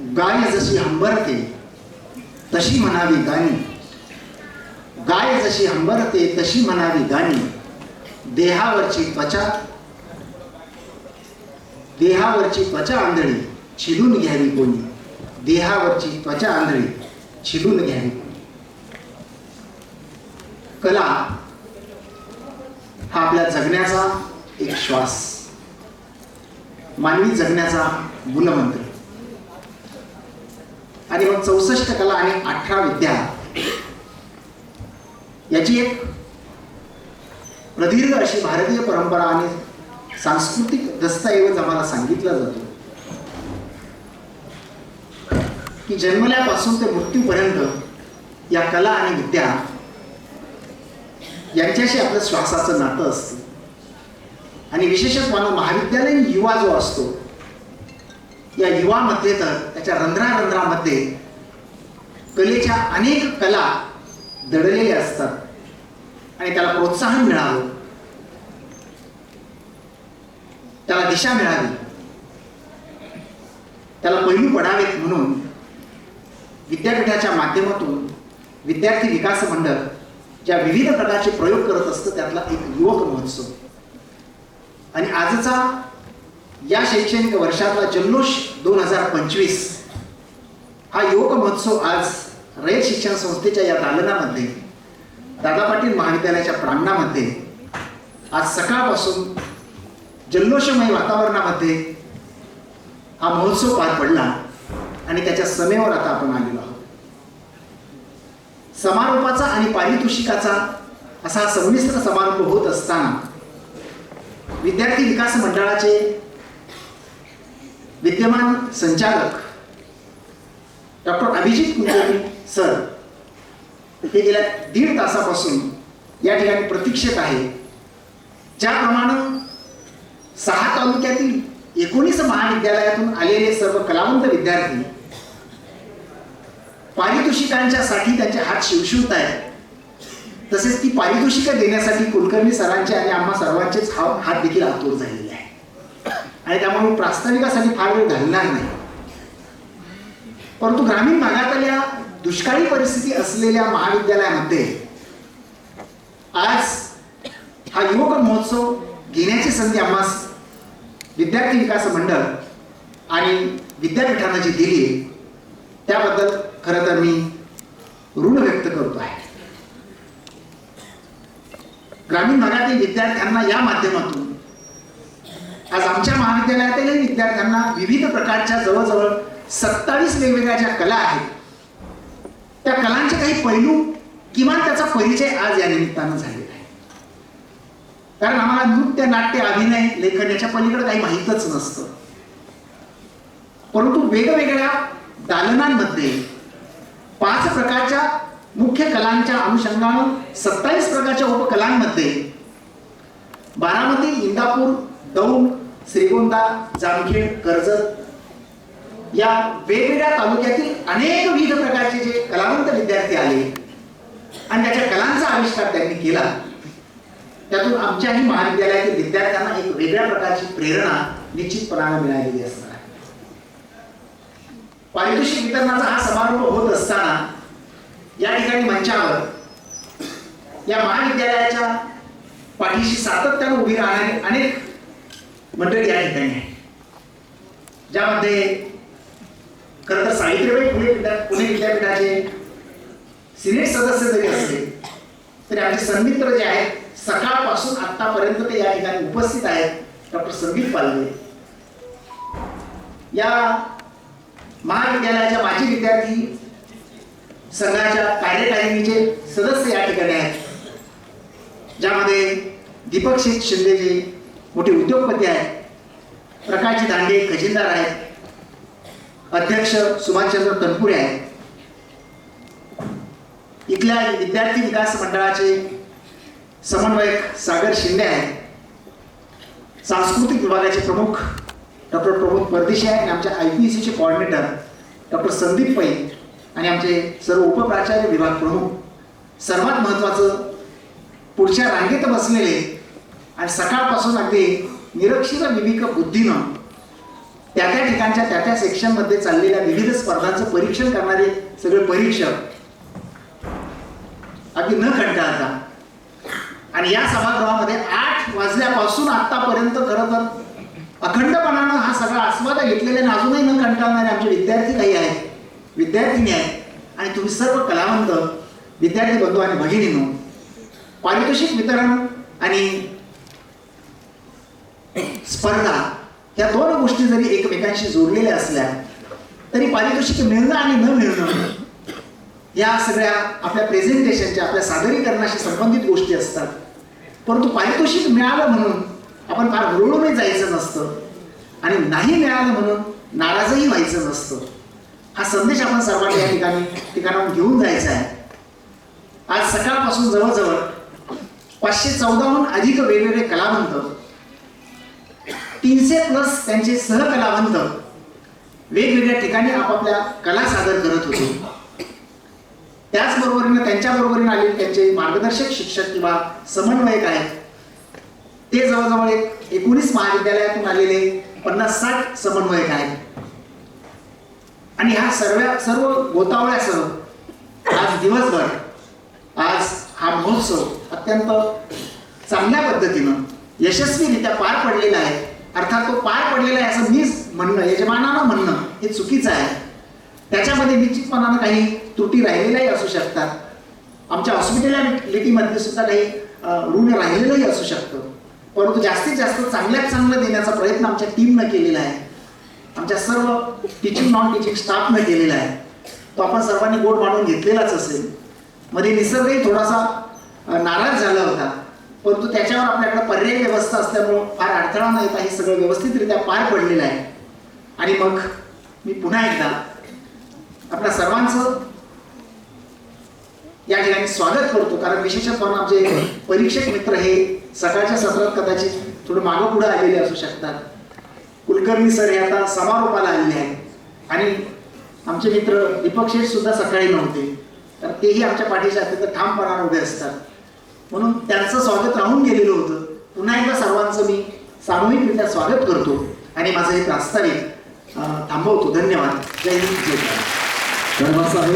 गाय जशी हंबरते तशी म्हणावी गाणी. गाय जशी हंबरते तशी म्हणावी गाणी. देहावरची त्वचा देहावरची त्वचा आंधळी छिलून घ्यावी कोणी. देहावरची त्वचा आंधळी छिलून घ्यावी कला हा आपल्या जगण्याचा एक श्वास. मानवी जगण्याचा मूलमंत्र. आणि मग चौसष्ट कला आणि अठरा विद्या. याची एक प्रदीर्घ अशी भारतीय परंपरा आणि सांस्कृतिक दस्तऐवज आम्हाला सांगितला जातो. की जन्मल्यापासून ते मृत्यूपर्यंत या कला आणि विद्या यांच्याशी आपलं श्वासाचं नातं असतं. आणि विशेषच मानव महाविद्यालयीन युवा जो असतो या युवामध्ये तर त्याच्या रंध्रारंध्रामध्ये कलेच्या अनेक कला दडलेल्या असतात. आणि त्याला प्रोत्साहन मिळावं. त्याला दिशा मिळावी. त्याला पैलू पडावेत म्हणून विद्यापीठाच्या माध्यमातून विद्यार्थी विकास मंडळ ज्या विविध प्रकारचे प्रयोग करत असतं त्यातला एक युवक महोत्सव. आणि आजचा या शैक्षणिक वर्षातला जल्लोष दोन हजार पंचवीस. हा युवक महोत्सव आज रयत शिक्षण संस्थेच्या या दालनामध्ये दादा पाटील महाविद्यालयाच्या प्रांगणामध्ये आज सकाळपासून जल्लोषमय वातावरणामध्ये हा महोत्सव पार पडला आणि त्याच्या समेवर आता आपण आलेलो आहोत. समारोपाचा आणि पारितोषिकाचा असा संमिश्र समारोप होत असताना विद्यार्थी विकास मंडळाचे विद्यमान संचालक डॉक्टर अभिजित कुलकर्णी सर हे गेल्या दीड तासापासून या ठिकाणी प्रतीक्षेत आहे. ज्याप्रमाणे सहा तालुक्यातील एकोणीस महाविद्यालयातून आलेले सर्व कलावंत विद्यार्थी पारितोषिकांच्या साठी त्यांचे हात शिवशिवत आहेत. तसेच ती पारितोषिकं देण्यासाठी कुलकर्णी सरांचे आणि आम्हा सर्वांचेच हा हात देखील आतूर झालेले आहे आणि त्यामुळे प्रास्ताविकासाठी फार वेळ घालणार नाही. परंतु ग्रामीण भागातल्या दुष्काळी परिस्थिती असलेल्या महाविद्यालयामध्ये आज हा युवक महोत्सव घेण्याची संधी आम्हास विद्यार्थी विकास मंडळ आणि विद्यापीठानं जी दिली त्याबद्दल खरं तर मी ऋण व्यक्त करतो आहे. ग्रामीण भागातील विद्यार्थ्यांना या माध्यमातून आज आमच्या महाविद्यालयातही विद्यार्थ्यांना विविध प्रकारच्या जवळजवळ सत्तावीस वेगवेगळ्या ज्या कला आहेत त्या कलांचे काही पैलू किमान त्याचा परिचय आज या निमित्तानं झालेला आहे. कारण आम्हाला नृत्य नाट्य अभिनय लेखन याच्या पलीकडे काही माहीतच नसतं. परंतु वेगवेगळ्या दालनांमध्ये पाच प्रकारच्या मुख्य कलांच्या अनुषंगानं सत्तावीस प्रकारच्या उपकलांमध्ये बारामती इंदापूर दौंड श्रीगोंदा जामखेड कर्जत या वेगवेगळ्या तालुक्यातील अनेक विविध प्रकारचे जे कलावंत विद्यार्थी आले आणि त्याच्या कलांचा आविष्कार त्यांनी केला. त्यातून आमच्याही महाविद्यालयातील विद्यार्थ्यांना एक वेगळ्या प्रकारची प्रेरणा निश्चितपणाने मिळालेली असणार आहे. पारितोषिक वितरणाचा हा समारंभ होत असताना या ठिकाणी मंचावर या महाविद्यालयाच्या पाठीशी सातत्यानं उभी राहणारी अनेक मंडळी या ठिकाणी. आहे ज्यामध्ये खरं तर सावित्रीबाई पुणे विद्या पुणे विद्यापीठाचे सिनेट सदस्य जरी असले तरी आमचे सन्मित्र जे आहेत सकाळपासून आतापर्यंत ते या ठिकाणी उपस्थित आहेत डॉक्टर संदीप पालवे. या महाविद्यालयाच्या माजी विद्यार्थी संघाच्या कार्यकारिणीचे सदस्य या ठिकाणी आहेत. ज्यामध्ये दीपक शिंदेजी मोठे उद्योगपती आहेत. प्रकाशजी दांडे खजिनदार आहेत. अध्यक्ष सुभाषचंद्र तनपुरे आहेत. इथल्या विद्यार्थी विकास मंडळाचे समन्वयक सागर शिंदे आहेत. सांस्कृतिक विभागाचे प्रमुख डॉक्टर प्रमोद परदेशी आहेत आणि आमच्या आय पी सीचे कॉर्डिनेटर डॉक्टर संदीप पै आणि आमचे सर्व उपप्राचार्य विभाग प्रमुख. सर्वात महत्त्वाचं पुढच्या रांगेत बसलेले आणि सकाळपासून अगदी निरक्षर विविक बुद्धीनं त्या त्या ठिकाणच्या त्या त्या सेक्शनमध्ये चाललेल्या विविध स्पर्धांचं परीक्षण करणारे सगळे परीक्षक अगदी न कंटाळता आणि या सभागृहामध्ये आठ वाजल्यापासून आतापर्यंत खरं तर अखंडपणानं हा सगळा आस्वाद घेतलेला आणि अजूनही न कंटाळणारे आमचे विद्यार्थी काही आहेत. विद्यार्थिनी आहेत. आणि तुम्ही सर्व कलावंत विद्यार्थी बंधू आणि भगिनीनो पारितोषिक वितरण आणि स्पर्धा या दोन गोष्टी जरी एकमेकांशी जोडलेल्या असल्या तरी पारितोषिक मिळणं आणि न मिळणं या सगळ्या आपल्या प्रेझेंटेशनच्या आपल्या सादरीकरणाशी संबंधित गोष्टी असतात. परंतु पारितोषिक मिळालं म्हणून आपण फार हुरळूनही जायचं नसतं आणि नाही मिळालं म्हणून नाराजही व्हायचं नसतं. हा संदेश आपण सर्वांनी या ठिकाणी ठिकाणाहून घेऊन जायचा आहे. आज सकाळपासून जवळजवळ पाचशे चौदाहून अधिक वेगवेगळे कलावंत तीनशे प्लस त्यांचे सहकलावंत वेगवेगळ्या ठिकाणी आपापल्या कला सादर करत होते. त्याचबरोबरीने त्यांच्या बरोबरीने आलेले त्यांचे मार्गदर्शक शिक्षक किंवा समन्वयक आहेत. ते जवळजवळ एक एकोणीस महाविद्यालयातून आलेले पन्नास साठ समन्वयक आहेत. आणि ह्या सर्व सर्व गोतावळ्यासह आज दिवसभर आज हा महोत्सव अत्यंत चांगल्या पद्धतीनं यशस्वीरित्या पार पडलेला आहे. अर्थात तो पार पडलेला आहे असं मीच म्हणणं यजमानानं म्हणणं हे चुकीचं आहे. त्याच्यामध्ये निश्चितपणानं काही त्रुटी राहिलेल्याही असू शकतात. आमच्या हॉस्पिटॅलिटीमध्ये सुद्धा काही ऋण राहिलेलंही असू शकतं. परंतु जास्तीत जास्त चांगल्यात चांगलं देण्याचा प्रयत्न आमच्या टीमनं केलेला आहे. आमच्या सर्व टीचिंग नॉन टीचिंग स्टाफनं केलेला आहे. तो आपण सर्वांनी गोड मानून घेतलेलाच असेल. मध्ये निसर्गही थोडासा नाराज झाला होता. परंतु त्याच्यावर आपल्याकडे पर्यायी व्यवस्था असल्यामुळं फार अडथळा न येता हे सगळं व्यवस्थितरित्या पार पडलेलं आहे. आणि मग मी पुन्हा एकदा आपल्या सर्वांचं या ठिकाणी स्वागत करतो. कारण विशेषतः म्हणून आमचे परीक्षक मित्र हे सकाळच्या सत्रात कदाचित थोडं मागं पुढे आलेले असू शकतात. कुलकर्णी सर हे आता समारोपाला आलेले आहेत. आणि आमचे मित्र दीपक शेठ सुद्धा सकाळी नव्हते. तर तेही आमच्या पाठीच्या अत्यंत ठामपणाने उभे असतात. म्हणून त्यांचं स्वागत राहून गेलेलं होतं. पुन्हा एकदा सर्वांचं मी सामूहिकरित्या स्वागत करतो आणि माझं हे प्रास्ताविक थांबवतो. धन्यवाद. जय हिंद जय धन्यवाद साहेब.